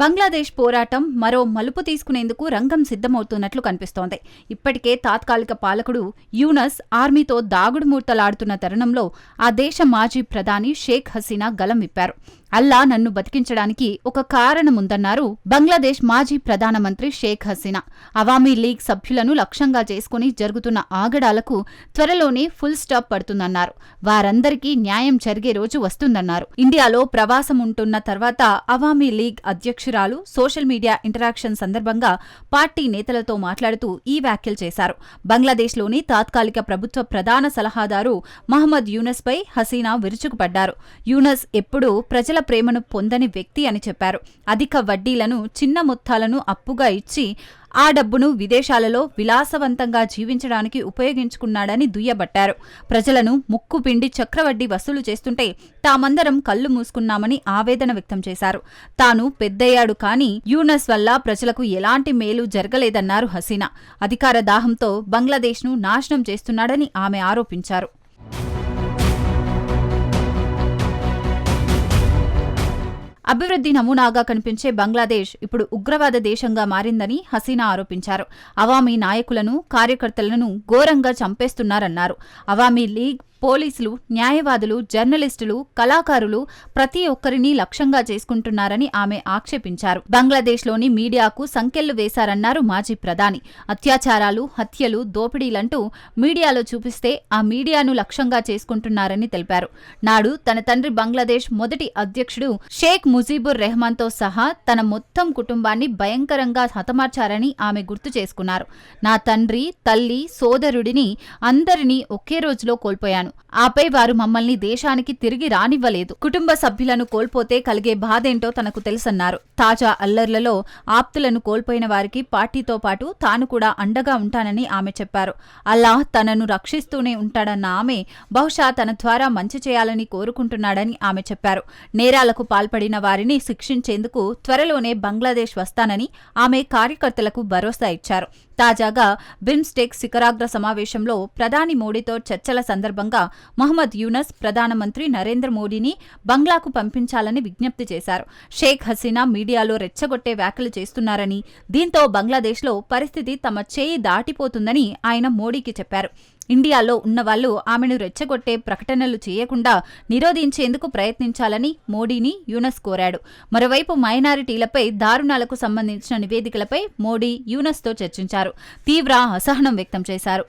బంగ్లాదేశ్ పోరాటం మరో మలుపు తీసుకునేందుకు రంగం సిద్ధమవుతున్నట్లు కనిపిస్తోంది. ఇప్పటికే తాత్కాలిక పాలకుడు యూనస్ ఆర్మీతో దాగుడుమూర్తలాడుతున్న తరుణంలో ఆ దేశ మాజీ ప్రధాని షేక్ హసీనా గలం విప్పారు. అల్లా నన్ను బతికించడానికి ఒక కారణముందన్నారు బంగ్లాదేశ్ మాజీ ప్రధానమంత్రి షేక్ హసీనా. అవామీ లీగ్ సభ్యులను లక్ష్యంగా చేసుకుని జరుగుతున్న ఆగడాలకు త్వరలోనే ఫుల్ స్టాప్ పడుతుందన్నారు. వారందరికీ న్యాయం జరిగే రోజు వస్తుందన్నారు. ఇండియాలో ప్రవాసం ఉంటున్న తర్వాత అవామీ లీగ్ అధ్యక్షురాలు సోషల్ మీడియా ఇంటరాక్షన్ సందర్భంగా పార్టీ నేతలతో మాట్లాడుతూ ఈ వ్యాఖ్యలు చేశారు. బంగ్లాదేశ్లోని తాత్కాలిక ప్రభుత్వ ప్రధాన సలహాదారు మహమ్మద్ యూనస్ పై హసీనా విరుచుకుపడ్డారు. యూనస్ ఎప్పుడూ ప్రజల ప్రేమను పొందని వ్యక్తి అని చెప్పారు. అధిక వడ్డీలను చిన్న మొత్తాలను అప్పుగా ఇచ్చి ఆ డబ్బును విదేశాలలో విలాసవంతంగా జీవించడానికి ఉపయోగించుకున్నాడని దుయ్యబట్టారు. ప్రజలను ముక్కు పిండి చక్రవడ్డీ వసూలు చేస్తుంటే తామందరం కళ్ళు మూసుకున్నామని ఆవేదన వ్యక్తం చేశారు. తాను పెద్దయ్యాడు కానీ యూనస్ వల్ల ప్రజలకు ఎలాంటి మేలు జరగలేదన్నారు హసీనా. అధికార దాహంతో బంగ్లాదేశ్ను నాశనం చేస్తున్నాడని ఆమె ఆరోపించారు. అభివృద్ధి నమూనాగా కనిపించే బంగ్లాదేశ్ ఇప్పుడు ఉగ్రవాద దేశంగా మారిందని హసీనా ఆరోపించారు. అవామీ నాయకులను కార్యకర్తలను ఘోరంగా చంపేస్తున్నారన్నారు. అవామీ లీగ్ పోలీసులు న్యాయవాదులు జర్నలిస్టులు కళాకారులు ప్రతి ఒక్కరిని లక్ష్యంగా చేసుకుంటున్నారని ఆమె ఆక్షేపించారు. బంగ్లాదేశ్లోని మీడియాకు సంకెళ్ళు వేశారన్నారు మాజీ ప్రధాని. అత్యాచారాలు హత్యలు దోపిడీలంటూ మీడియాలో చూపిస్తే ఆ మీడియాను లక్ష్యంగా చేసుకుంటున్నారని తెలిపారు. నాడు తన తండ్రి బంగ్లాదేశ్ మొదటి అధ్యక్షుడు షేక్ ముజీబుర్ రెహమాన్తో సహా తన మొత్తం కుటుంబాన్ని భయంకరంగా హతమార్చారని ఆమె గుర్తు చేసుకున్నారు. నా తండ్రి తల్లి సోదరుడిని అందరినీ ఒకే రోజులో కోల్పోయాను. ఆపై వారు మమ్మల్ని దేశానికి తిరిగి రానివ్వలేదు. కుటుంబ సభ్యులను కోల్పోతే కలిగే బాధేంటో తనకు తెలుసన్నారు. తాజా అల్లర్లలో ఆప్తులను కోల్పోయిన వారికి పార్టీతో పాటు తాను కూడా అండగా ఉంటానని ఆమె చెప్పారు. అల్లాహ్ తనను రక్షిస్తూనే ఉంటాడన్న ఆమె బహుశా తన ద్వారా మంచి చేయాలని కోరుకుంటున్నాడని ఆమె చెప్పారు. నేరాలకు పాల్పడిన వారిని శిక్షించేందుకు త్వరలోనే బంగ్లాదేశ్ వస్తానని ఆమె కార్యకర్తలకు భరోసా ఇచ్చారు. తాజాగా బిమ్స్టెక్ శిఖరాగ్ర సమావేశంలో ప్రధాని మోడీతో చర్చల సందర్భంగా మహమ్మద్ యూనస్ ప్రధానమంత్రి నరేంద్ర మోడీని బంగ్లాకు పంపించాలని విజ్ఞప్తి చేశారు. షేక్ హసీనా మీడియాలో రెచ్చగొట్టే వ్యాఖ్యలు చేస్తున్నారని దీంతో బంగ్లాదేశ్లో పరిస్థితి తమ చేయి దాటిపోతుందని ఆయన మోడీకి చెప్పారు. ఇండియాలో ఉన్నవాళ్ళు ఆమెను రెచ్చగొట్టే ప్రకటనలు చేయకుండా నిరోధించేందుకు ప్రయత్నించాలని మోడీని యూనస్ కోరాడు. మరోవైపు మైనారిటీలపై దారుణాలకు సంబంధించిన నివేదికలపై మోడీ యూనస్తో చర్చించారు. తీవ్ర అసహనం వ్యక్తం చేశారు.